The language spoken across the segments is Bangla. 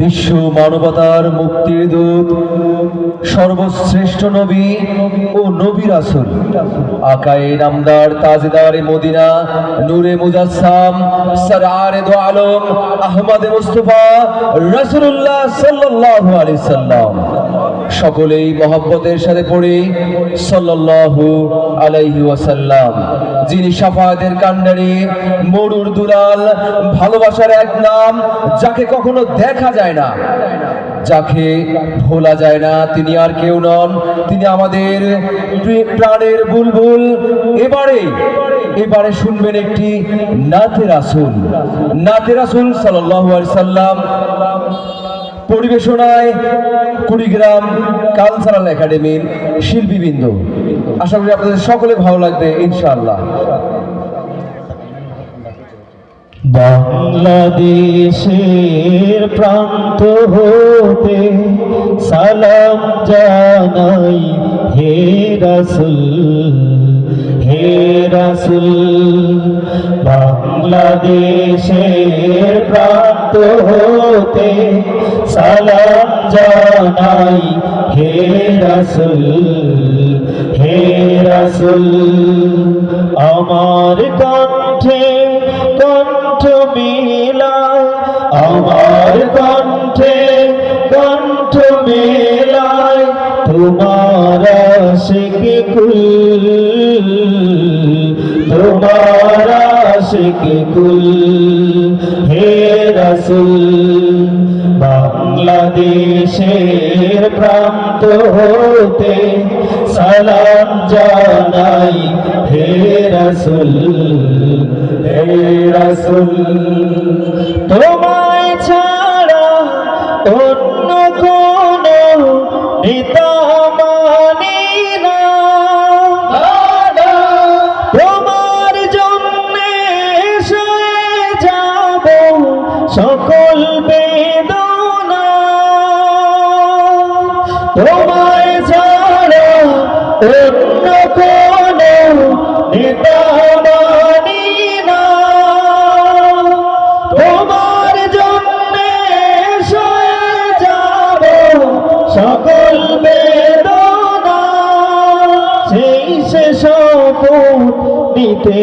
বিশ্ব মানবতার মুক্তির দূত, সর্বশ্রেষ্ঠ নবী ও নবীর রাসুল। আকায়ে নামদার তাজদারে মদিনা, নূরে মুজাসসাম, সরার দো আলম আহমদ মুস্তফা, রাসূলুল্লাহ সাল্লাল্লাহু আলাইহি সাল্লাম। সকলেই মহব্বতের সাথে পড়ি। সাল্লাল্লাহু আলাইহি ওয়াসাল্লাম। যিনি সাফায়াতের কান্ডারি মরুর দুলাল, ভালোবাসার এক নাম, যাকে কখনো দেখা যায় না। যাকে ভোলা যায় না, তিনি আর কেউ নন। তিনি আমাদের প্রাণের বুলবুল। এবারে এবারে শুনবেন একটি নাতে রাসুল। নাতে সাল্লাল্লাহু আলাইহি সাল্লাম পরিবেশনায় কুড়িগ্রাম কালচারাল একাডেমির শিল্পীবৃন্দ। আশা করি আপনাদের সকলে ভালো লাগবে, ইনশাআল্লাহ। বাংলাদেশের প্রান্ত হতে সালাম জানাই হে রাসুল হে রাসুল। বাংলাদেশের প্রান্ত হতে সালাম জানাই, হে রাসুল হে রাসুল। আমার কণ্ঠে কণ্ঠ মিলায়, আমার কণ্ঠে কণ্ঠ মিলায়, তোমার কুল, তোমার আশিক কুল, হে রসুল, বাংলাদেশের প্রান্ত হতে সালাম জানাই, হে রসুল হে রসুল। তোমায় ছাড়া অন্য কোন নেতা অন্য কোন নেতা মানি না তোমার জন্যে যাব সকল বেদনা। সেই সে শপথ নিতে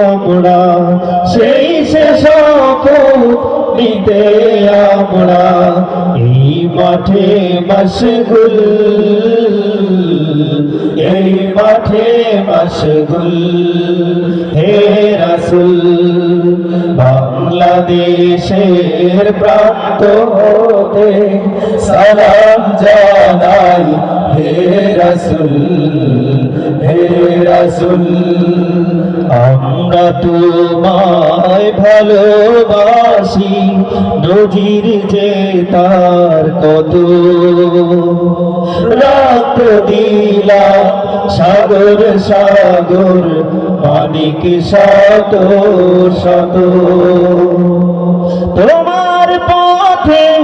আমরা, সেই সে শপথ নিতে আমরা। এই মাঠে মশগুল এই মাঠে মশগুল। হে রাসুল, বাংলাদেশের প্রান্ত হতে সালাম জানাই। হে রাসুল হে রাসুল, আমরা তোমায় ভালোবাসি। নজির যে তার কত রাত দিলাম সাগর সাগর মানিক শত শত তোমার পথে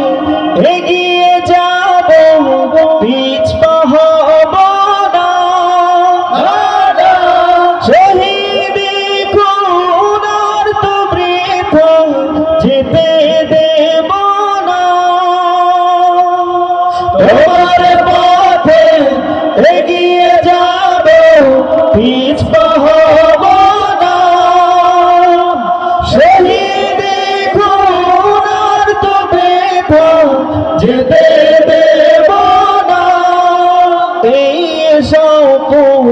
যেতে দেব না এই শপথ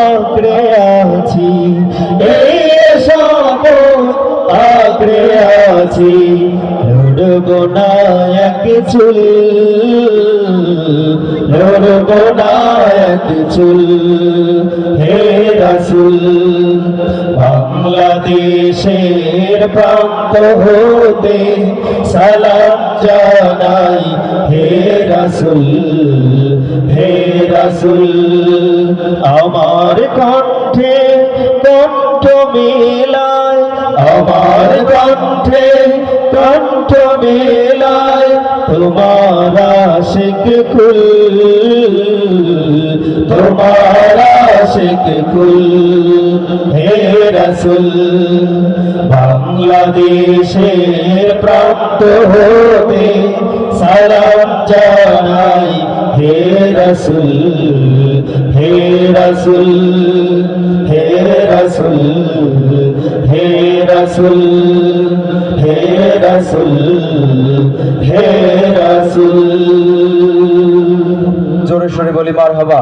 আঁকড়ে আছি। এই শপথ আঁকড়ে আছি। লড়ব না এক চুল। লড়ব না এক চুল। হে রাসুল বাংলাদেশের প্রান্ত হতে সালাম জানাই, হে রাসুল হে রাসুল। আমার কণ্ঠে কণ্ঠ মিলায়, আমার কণ্ঠে কণ্ঠ মিলায়, তোমার আশিক কুল, তোমার আশিক কুল, হে রসুল, বাংলাদেশের প্রাপ্ত হতে সালাম জানাই, হে রসুল হে রসুল হে রসুল হে রসুল হে রসুল হে রসুল। জোরে সরে বলি মার হবা